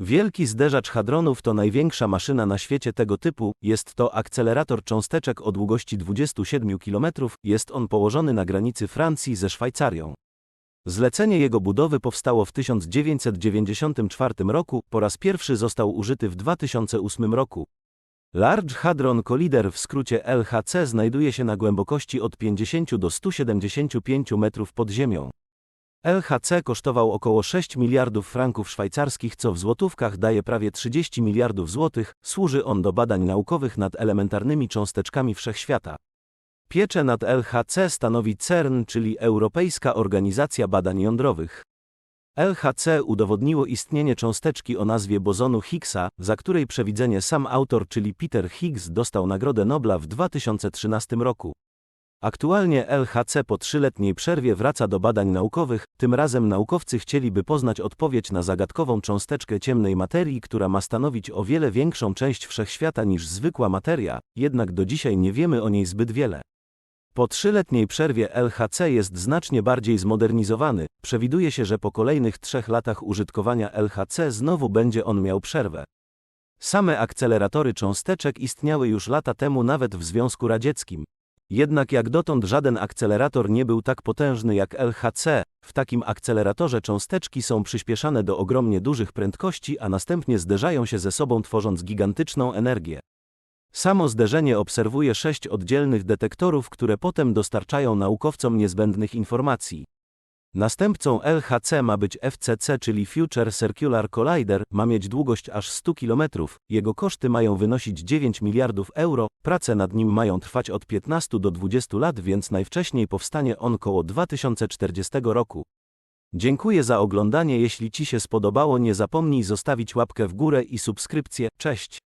Wielki zderzacz hadronów to największa maszyna na świecie tego typu, jest to akcelerator cząsteczek o długości 27 km, jest on położony na granicy Francji ze Szwajcarią. Zlecenie jego budowy powstało w 1994 roku, po raz pierwszy został użyty w 2008 roku. Large Hadron Collider w skrócie LHC znajduje się na głębokości od 50 do 175 metrów pod ziemią. LHC kosztował około 6 miliardów franków szwajcarskich, co w złotówkach daje prawie 30 miliardów złotych. Służy on do badań naukowych nad elementarnymi cząsteczkami wszechświata. Pieczę nad LHC stanowi CERN, czyli Europejska Organizacja Badań Jądrowych. LHC udowodniło istnienie cząsteczki o nazwie bozonu Higgsa, za której przewidzenie sam autor, czyli Peter Higgs, dostał Nagrodę Nobla w 2013 roku. Aktualnie LHC po trzyletniej przerwie wraca do badań naukowych, tym razem naukowcy chcieliby poznać odpowiedź na zagadkową cząsteczkę ciemnej materii, która ma stanowić o wiele większą część wszechświata niż zwykła materia, jednak do dzisiaj nie wiemy o niej zbyt wiele. Po trzyletniej przerwie LHC jest znacznie bardziej zmodernizowany, przewiduje się, że po kolejnych trzech latach użytkowania LHC znowu będzie on miał przerwę. Same akceleratory cząsteczek istniały już lata temu nawet w Związku Radzieckim. Jednak jak dotąd żaden akcelerator nie był tak potężny jak LHC, w takim akceleratorze cząsteczki są przyspieszane do ogromnie dużych prędkości, a następnie zderzają się ze sobą tworząc gigantyczną energię. Samo zderzenie obserwuje sześć oddzielnych detektorów, które potem dostarczają naukowcom niezbędnych informacji. Następcą LHC ma być FCC, czyli Future Circular Collider, ma mieć długość aż 100 km, jego koszty mają wynosić 9 miliardów euro, prace nad nim mają trwać od 15 do 20 lat, więc najwcześniej powstanie on koło 2040 roku. Dziękuję za oglądanie, jeśli Ci się spodobało nie zapomnij zostawić łapkę w górę i subskrypcję, cześć!